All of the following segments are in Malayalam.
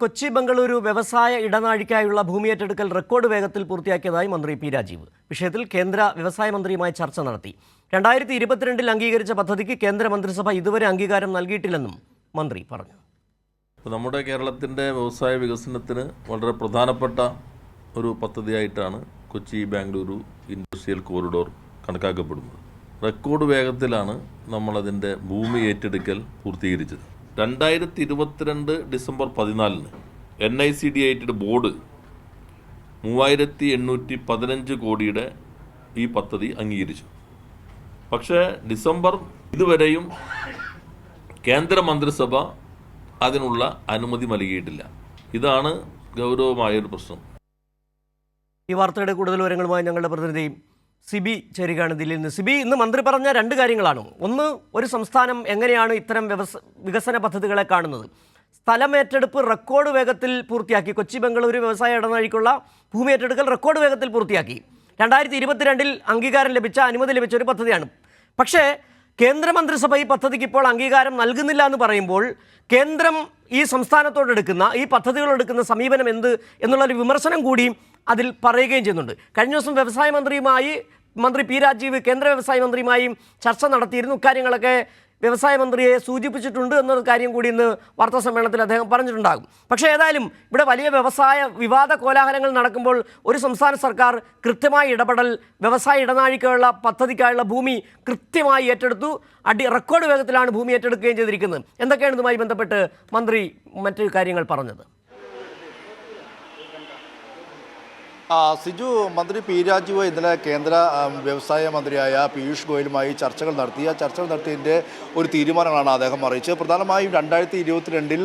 കൊച്ചി ബംഗളൂരു വ്യവസായ ഇടനാഴിക്കായുള്ള ഭൂമി ഏറ്റെടുക്കൽ റെക്കോർഡ് വേഗത്തിൽ പൂർത്തിയാക്കിയതായി മന്ത്രി പി രാജീവ്. വിഷയത്തിൽ കേന്ദ്ര വ്യവസായ മന്ത്രിയുമായി ചർച്ച നടത്തി. രണ്ടായിരത്തി ഇരുപത്തിരണ്ടിൽ അംഗീകരിച്ച പദ്ധതിക്ക് കേന്ദ്ര മന്ത്രിസഭ ഇതുവരെ അംഗീകാരം നൽകിയിട്ടില്ലെന്നും മന്ത്രി പറഞ്ഞു. നമ്മുടെ കേരളത്തിന്റെ വ്യവസായ വികസനത്തിന് വളരെ പ്രധാനപ്പെട്ട ഒരു പദ്ധതിയായിട്ടാണ് കൊച്ചി ബാംഗ്ലൂരു ഇൻഡസ്ട്രിയൽ കോറിഡോർ കണക്കാക്കപ്പെടുന്നത്. റെക്കോർഡ് വേഗത്തിലാണ് നമ്മളതിന്റെ ഭൂമി ഏറ്റെടുക്കൽ പൂർത്തീകരിച്ചത്. രണ്ടായിരത്തി ഇരുപത്തിരണ്ട് ഡിസംബർ പതിനാലിന് N I C D IT board മൂവായിരത്തി എണ്ണൂറ്റി പതിനഞ്ച് കോടിയുടെ ഈ പദ്ധതി അംഗീകരിച്ചു. പക്ഷേ ഡിസംബർ ഇതുവരെയും കേന്ദ്ര മന്ത്രിസഭ അതിനുള്ള അനുമതി നൽകിയിട്ടില്ല. ഇതാണ് ഗൗരവമായൊരു പ്രശ്നം. ഈ വാർത്തയുടെ കൂടുതൽ വിവരങ്ങളുമായി ഞങ്ങളുടെ പ്രതിനിധി സിബി ചേരുകയാണ് ദില്ലിയിൽ നിന്ന്. സിബി ഇന്ന് മന്ത്രി പറഞ്ഞ രണ്ട് കാര്യങ്ങളാണ്. ഒന്ന് ഒരു സംസ്ഥാനം എങ്ങനെയാണ് ഇത്തരം വ്യവസ വികസന പദ്ധതികളെ കാണുന്നത്? സ്ഥലമേറ്റെടുപ്പ് റെക്കോർഡ് വേഗത്തിൽ പൂർത്തിയാക്കി. കൊച്ചി ബംഗളൂരു വ്യവസായ ഇടനാഴിക്കുള്ള ഭൂമി ഏറ്റെടുക്കൽ റെക്കോർഡ് വേഗത്തിൽ പൂർത്തിയാക്കി. രണ്ടായിരത്തി ഇരുപത്തിരണ്ടിൽ അംഗീകാരം ലഭിച്ച അനുമതി ലഭിച്ച ഒരു പദ്ധതിയാണ്. പക്ഷേ കേന്ദ്രമന്ത്രിസഭ ഈ പദ്ധതിക്ക് ഇപ്പോൾ അംഗീകാരം നൽകുന്നില്ല എന്ന് പറയുമ്പോൾ കേന്ദ്രം ഈ സംസ്ഥാനത്തോടെടുക്കുന്ന ഈ പദ്ധതികളെടുക്കുന്ന സമീപനം എന്ത്? എന്നുള്ളൊരു വിമർശനം കൂടിയും അതിൽ പറയുകയും ചെയ്യുന്നുണ്ട്. കഴിഞ്ഞ ദിവസം വ്യവസായ മന്ത്രിയുമായി മന്ത്രി പി രാജീവ് കേന്ദ്ര വ്യവസായ മന്ത്രിയുമായും ചർച്ച നടത്തിയിരുന്നു. ഇക്കാര്യങ്ങളൊക്കെ വ്യവസായ മന്ത്രിയെ സൂചിപ്പിച്ചിട്ടുണ്ട് എന്നൊരു കാര്യം കൂടി ഇന്ന് വാർത്താ സമ്മേളനത്തിൽ അദ്ദേഹം പറഞ്ഞിട്ടുണ്ടാകും. പക്ഷേ ഏതായാലും ഇവിടെ വലിയ വ്യവസായ വിവാദ കോലാഹലങ്ങൾ നടക്കുമ്പോൾ ഒരു സംസ്ഥാന സർക്കാർ കൃത്യമായ ഇടപെടൽ വ്യവസായ ഇടനാഴിക്കുള്ള പദ്ധതിക്കായുള്ള ഭൂമി കൃത്യമായി ഏറ്റെടുത്തു. അടി റെക്കോർഡ് വേഗത്തിലാണ് ഭൂമി ഏറ്റെടുക്കുകയും ചെയ്തിരിക്കുന്നത്. എന്തൊക്കെയാണ് ഇതുമായി ബന്ധപ്പെട്ട് മന്ത്രി മറ്റു കാര്യങ്ങൾ പറഞ്ഞത് ആ, സിജു മന്ത്രി പി രാജീവ് ഇന്നലെ കേന്ദ്ര വ്യവസായ മന്ത്രിയായ പീയൂഷ് ഗോയലുമായി ചർച്ചകൾ നടത്തി. ആ ചർച്ചകൾ നടത്തിയതിന്റെ ഒരു തീരുമാനങ്ങളാണ് അദ്ദേഹം അറിയിച്ചത്. പ്രധാനമായും രണ്ടായിരത്തി ഇരുപത്തിരണ്ടിൽ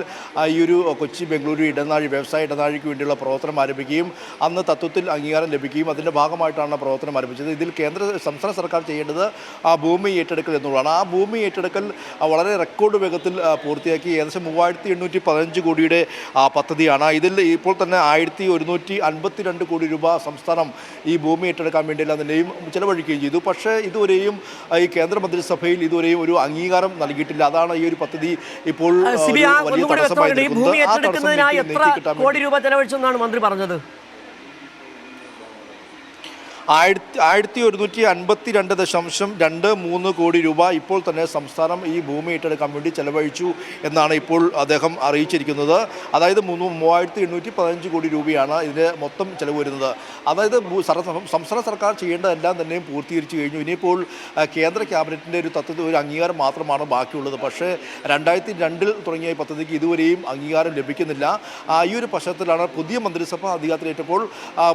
ഈ ഒരു കൊച്ചി ബംഗളൂരു ഇടനാഴി വ്യവസായ ഇടനാഴിക്ക് വേണ്ടിയുള്ള പ്രവർത്തനം ആരംഭിക്കുകയും അന്ന് തത്വത്തിൽ അംഗീകാരം ലഭിക്കുകയും അതിന്റെ ഭാഗമായിട്ടാണ് പ്രവർത്തനം ആരംഭിച്ചത്. ഇതിൽ കേന്ദ്ര സംസ്ഥാന സർക്കാർ ചെയ്യേണ്ടത് ആ ഭൂമി ഏറ്റെടുക്കൽ എന്നുള്ളതാണ്. ആ ഭൂമി ഏറ്റെടുക്കൽ വളരെ റെക്കോർഡ് വേഗത്തിൽ പൂർത്തിയാക്കി ഏകദേശം മൂവായിരത്തി എണ്ണൂറ്റി പതിനഞ്ച് കോടിയുടെ പദ്ധതിയാണ്. ഇതിൽ ഇപ്പോൾ തന്നെ ആയിരത്തി ഒരുന്നൂറ്റി അൻപത്തി രണ്ട് കോടി രൂപ സംസ്ഥാനം ഈ ഭൂമി ഏറ്റെടുക്കാൻ വേണ്ടിയല്ല നിലയും ചിലവഴിക്കുകയും ചെയ്തു. പക്ഷേ ഇതുവരെയും ഈ കേന്ദ്ര മന്ത്രിസഭയിൽ ഇതുവരെയും ഒരു അംഗീകാരം നൽകിയിട്ടില്ല. അതാണ് ഈ ഒരു പദ്ധതി ഇപ്പോൾ ഭൂമി ഏറ്റെടുക്കുന്നതിനായി എത്ര കോടി രൂപ ചെലവഴിച്ചെന്നാണ് മന്ത്രി പറഞ്ഞത്? ആയിരത്തി ആയിരത്തി ഒരുന്നൂറ്റി അൻപത്തി രണ്ട് ദശാംശം രണ്ട് മൂന്ന് കോടി രൂപ ഇപ്പോൾ തന്നെ സംസ്ഥാനം ഈ ഭൂമി ഏറ്റെടുക്കാൻ വേണ്ടി ചെലവഴിച്ചു എന്നാണ് ഇപ്പോൾ അദ്ദേഹം അറിയിച്ചിരിക്കുന്നത്. അതായത് മൂന്ന് മൂവായിരത്തി എണ്ണൂറ്റി പതിനഞ്ച് കോടി രൂപയാണ് ഇതിന് മൊത്തം ചെലവ് വരുന്നത്. അതായത് സംസ്ഥാന സർക്കാർ ചെയ്യേണ്ടതെല്ലാം തന്നെയും പൂർത്തീകരിച്ചു കഴിഞ്ഞു. ഇനിയിപ്പോൾ കേന്ദ്ര ക്യാബിനറ്റിന്റെ ഒരു തത്വത്തിൽ ഒരു അംഗീകാരം മാത്രമാണ് ബാക്കിയുള്ളത്. പക്ഷേ രണ്ടായിരത്തി രണ്ടിൽ തുടങ്ങിയ പദ്ധതിക്ക് ഇതുവരെയും അംഗീകാരം ലഭിക്കുന്നില്ല. ഈ ഒരു പശ്ചാത്തലത്തിലാണ് പുതിയ മന്ത്രിസഭ അധികാരത്തിലേറ്റപ്പോൾ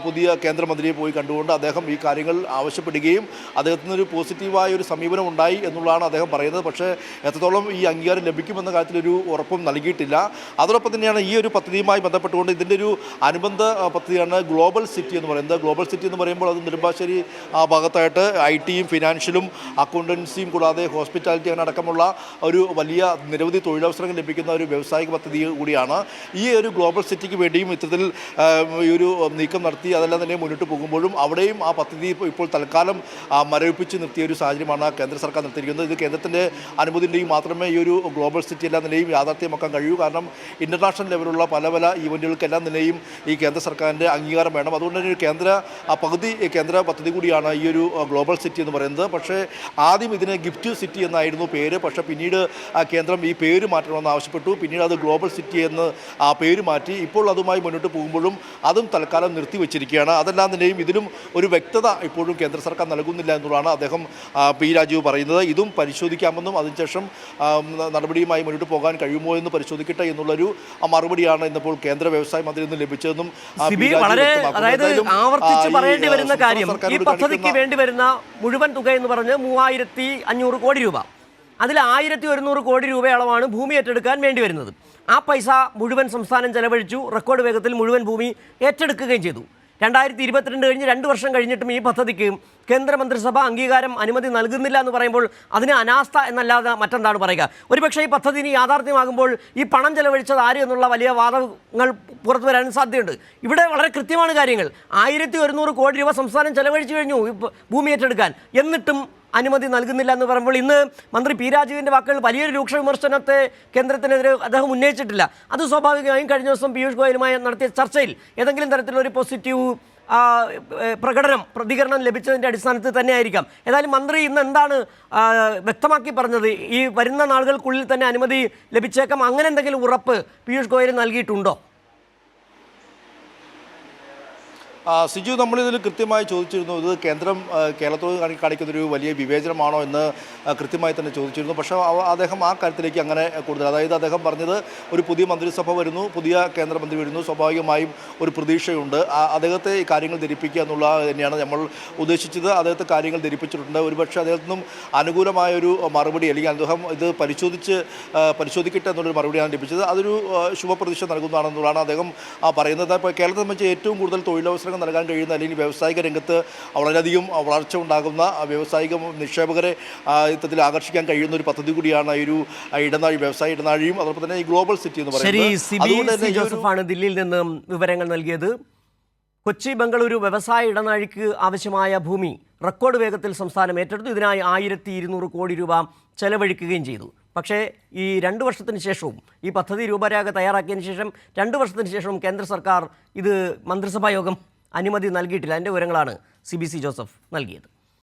പുതിയ കേന്ദ്രമന്ത്രിയെ പോയി കണ്ടുകൊണ്ട് അദ്ദേഹം ഈ കാര്യങ്ങൾ ആവശ്യപ്പെടുകയും അദ്ദേഹത്തിന് ഒരു പോസിറ്റീവായ ഒരു സമീപനം ഉണ്ടായി എന്നുള്ളതാണ് അദ്ദേഹം പറയുന്നത്. പക്ഷേ എത്രത്തോളം ഈ അംഗീകാരം ലഭിക്കുമെന്ന കാര്യത്തിലൊരു ഉറപ്പും നൽകിയിട്ടില്ല. അതോടൊപ്പം തന്നെയാണ് ഈ ഒരു പദ്ധതിയുമായി ബന്ധപ്പെട്ടുകൊണ്ട് ഇതിന്റെ ഒരു അനുബന്ധ പദ്ധതിയാണ് ഗ്ലോബൽ സിറ്റി എന്ന് പറയുന്നത്. ഗ്ലോബൽ സിറ്റി എന്ന് പറയുമ്പോൾ അത് നെടുമ്പാശ്ശേരി ഭാഗത്തായിട്ട് ഐ ടിയും ഫിനാൻഷ്യലും അക്കൗണ്ടൻസിയും കൂടാതെ ഹോസ്പിറ്റാലിറ്റി അങ്ങനെ ഒരു വലിയ നിരവധി തൊഴിലവസരങ്ങൾ ലഭിക്കുന്ന ഒരു വ്യാവസായിക പദ്ധതി കൂടിയാണ്. ഈ ഒരു ഗ്ലോബൽ സിറ്റിക്ക് വേണ്ടിയും ഇത്തരത്തിൽ ഈ ഒരു നീക്കം നടത്തി അതെല്ലാം തന്നെ മുന്നോട്ട് പോകുമ്പോഴും അവിടെയും ആ പദ്ധതി ഇപ്പോൾ- തൽക്കാലം മരവിപ്പിച്ച് നിർത്തിയ ഒരു സാഹചര്യമാണ് കേന്ദ്ര സർക്കാർ നിർത്തിയിരിക്കുന്നത്. ഇത് കേന്ദ്രത്തിന്റെ അനുമതിന്റെയും മാത്രമേ ഈ ഒരു ഗ്ലോബൽ സിറ്റി എല്ലാ നിലയും യാഥാർത്ഥ്യമാക്കാൻ കഴിയൂ. കാരണം ഇന്റർനാഷണൽ ലെവലുള്ള പല പല ഈവന്റുകൾക്ക് എല്ലാ നിലയും ഈ കേന്ദ്ര സർക്കാരിന്റെ അംഗീകാരം വേണം. അതുകൊണ്ട് തന്നെ ഒരു കേന്ദ്ര പകുതി കേന്ദ്ര പദ്ധതി കൂടിയാണ് ഈ ഒരു ഗ്ലോബൽ സിറ്റി എന്ന് പറയുന്നത്. പക്ഷേ ആദ്യം ഇതിന് ഗിഫ്റ്റ് സിറ്റി എന്നായിരുന്നു പേര്. പക്ഷേ പിന്നീട് കേന്ദ്രം ഈ പേര് മാറ്റണമെന്ന് ആവശ്യപ്പെട്ടു. പിന്നീട് അത് ഗ്ലോബൽ സിറ്റി എന്ന് ആ പേര് മാറ്റി. ഇപ്പോൾ അതുമായി മുന്നോട്ട് പോകുമ്പോഴും അതും തൽക്കാലം നിർത്തിവെച്ചിരിക്കുകയാണ്. അതെല്ലാം തന്നെയും ഇതിനും ഒരു വ്യക്തത ഇപ്പോഴും കേന്ദ്ര സർക്കാർ നൽകുന്നില്ല എന്നുള്ളതാണ് അദ്ദേഹം പി രാജീവ് പറയുന്നത്. ഇതും പരിശോധിക്കാമെന്നും അതിനുശേഷം നടപടിയുമായി മുന്നോട്ട് പോകാൻ കഴിയുമോ എന്ന് പരിശോധിക്കട്ടെ എന്നുള്ളൊരു മറുപടിയാണ് ഇന്നിപ്പോൾ കേന്ദ്ര വ്യവസായ മന്ത്രി നിന്ന് ലഭിച്ചതെന്നും വളരെ അതായത് ആവർത്തിച്ച് പറയേണ്ടി വരുന്ന കാര്യം ഈ പദ്ധതിക്ക് വേണ്ടി വരുന്ന മുഴുവൻ തുക എന്ന് പറഞ്ഞ് മൂവായിരത്തി അഞ്ഞൂറ് കോടി രൂപ. അതിൽ ആയിരത്തി ഒരുന്നൂറ് കോടി രൂപയോളമാണ് ഭൂമി ഏറ്റെടുക്കാൻ വേണ്ടി വരുന്നത്. ആ പൈസ മുഴുവൻ സംസ്ഥാനം ചെലവഴിച്ചു റെക്കോർഡ് വേഗത്തിൽ മുഴുവൻ ഭൂമി ഏറ്റെടുക്കുകയും ചെയ്തു. രണ്ടായിരത്തി ഇരുപത്തിരണ്ട് കഴിഞ്ഞ് രണ്ട് വർഷം കഴിഞ്ഞിട്ടും ഈ പദ്ധതിക്ക് കേന്ദ്രമന്ത്രിസഭ അംഗീകാരം അനുമതി നൽകുന്നില്ല എന്ന് പറയുമ്പോൾ അതിന് അനാസ്ഥ എന്നല്ലാതെ മറ്റെന്താണ് പറയുക? ഒരുപക്ഷെ ഈ പദ്ധതി ഇനി യാഥാർത്ഥ്യമാകുമ്പോൾ ഈ പണം ചെലവഴിച്ചത് ആര് എന്നുള്ള വലിയ വാദങ്ങൾ പുറത്തു വരാൻ സാധ്യതയുണ്ട്. ഇവിടെ വളരെ കൃത്യമാണ് കാര്യങ്ങൾ. ആയിരത്തി ഒരുന്നൂറ് കോടി രൂപ സംസ്ഥാനം ചെലവഴിച്ചു കഴിഞ്ഞു ഭൂമി ഏറ്റെടുക്കാൻ. എന്നിട്ടും അനുമതി നൽകുന്നില്ല എന്ന് പറയുമ്പോൾ ഇന്ന് മന്ത്രി പി രാജീവിന്റെ വാക്കുകൾ വലിയൊരു രൂക്ഷ വിമർശനത്തെ കേന്ദ്രത്തിനെതിരെ അദ്ദേഹം ഉന്നയിച്ചിട്ടില്ല. അത് സ്വാഭാവികമായും കഴിഞ്ഞ ദിവസം പീയൂഷ് ഗോയലുമായി നടത്തിയ ചർച്ചയിൽ ഏതെങ്കിലും തരത്തിലൊരു പോസിറ്റീവ് പ്രകടനം പ്രതികരണം ലഭിച്ചതിന്റെ അടിസ്ഥാനത്തിൽ തന്നെ ആയിരിക്കാം ഏതായാലും മന്ത്രി ഇന്ന് എന്താണ് വ്യക്തമാക്കി പറഞ്ഞത്? ഈ വരുന്ന നാളുകൾക്കുള്ളിൽ തന്നെ അനുമതി ലഭിച്ചേക്കാം. അങ്ങനെ എന്തെങ്കിലും ഉറപ്പ് പീയൂഷ് ഗോയൽ നൽകിയിട്ടുണ്ടോ ആ, സിജു നമ്മളിതിൽ കൃത്യമായി ചോദിച്ചിരുന്നു ഇത് കേന്ദ്രം കേരളത്തോട് കാണി- കാണിക്കുന്നൊരു വലിയ വിവേചനമാണോ എന്ന് കൃത്യമായി തന്നെ ചോദിച്ചിരുന്നു. പക്ഷേ അദ്ദേഹം ആ കാര്യത്തിലേക്ക് അങ്ങനെ കൂടുതൽ അതായത് അദ്ദേഹം പറഞ്ഞത് ഒരു പുതിയ മന്ത്രിസഭ വരുന്നു പുതിയ കേന്ദ്രമന്ത്രി വരുന്നു സ്വാഭാവികമായും ഒരു പ്രതീക്ഷയുണ്ട്. അദ്ദേഹത്തെ ഈ കാര്യങ്ങൾ ധരിപ്പിക്കുക എന്നുള്ള തന്നെയാണ് നമ്മൾ ഉദ്ദേശിച്ചത്. അദ്ദേഹത്തെ കാര്യങ്ങൾ ധരിപ്പിച്ചിട്ടുണ്ട്. ഒരുപക്ഷെ അദ്ദേഹത്തിനും അനുകൂലമായൊരു മറുപടി അല്ലെങ്കിൽ അദ്ദേഹം ഇത് പരിശോധിച്ച് പരിശോധിക്കട്ടെ എന്നുള്ളൊരു മറുപടിയാണ് ലഭിച്ചത്. അതൊരു ശുഭപ്രതീക്ഷ നൽകുന്നതാണെന്നുള്ളതാണ് അദ്ദേഹം പറയുന്നത്. ഇപ്പോൾ കേരളത്തെ സംബന്ധിച്ച് ഏറ്റവും കൂടുതൽ തൊഴിലവസരങ്ങൾ നൽകാൻ കഴിയുന്ന അല്ലെങ്കിൽ വ്യാവസായിക രംഗത്ത് വളരെയധികം വളർച്ച ഉണ്ടാകുന്ന വ്യാവസായിക നിക്ഷേപകരെ ഇത്തരത്തിൽ ആകർഷിക്കാൻ കഴിയുന്ന ഒരു പദ്ധതി കൂടിയാണ് ഈ ഒരു ഇടനാഴി വ്യവസായ ഇടനാഴിയും അതോടൊപ്പം തന്നെ ഈ ഗ്ലോബൽ സിറ്റി എന്ന് പറയുന്നത്. ജോസഫാണ് ദില്ലിയിൽ നിന്ന് വിവരങ്ങൾ നൽകിയത്. കൊച്ചി ബംഗളൂരു വ്യവസായ ഇടനാഴിക്ക് ആവശ്യമായ ഭൂമി റെക്കോർഡ് വേഗത്തിൽ സംസ്ഥാനം ഏറ്റെടുത്തു. ഇതിനായി ആയിരത്തി ഇരുന്നൂറ് കോടി രൂപ ചെലവഴിക്കുകയും ചെയ്തു. പക്ഷേ ഈ രണ്ട് വർഷത്തിന് ശേഷവും ഈ പദ്ധതി രൂപരേഖ തയ്യാറാക്കിയതിന് ശേഷം രണ്ട് വർഷത്തിന് ശേഷവും കേന്ദ്ര സർക്കാർ ഇത് മന്ത്രിസഭാ യോഗം അനുമതി നൽകിയിട്ടില്ല. അതിന്റെ വിവരങ്ങളാണ് സി ബി സി ജോസഫ് നൽകിയത്.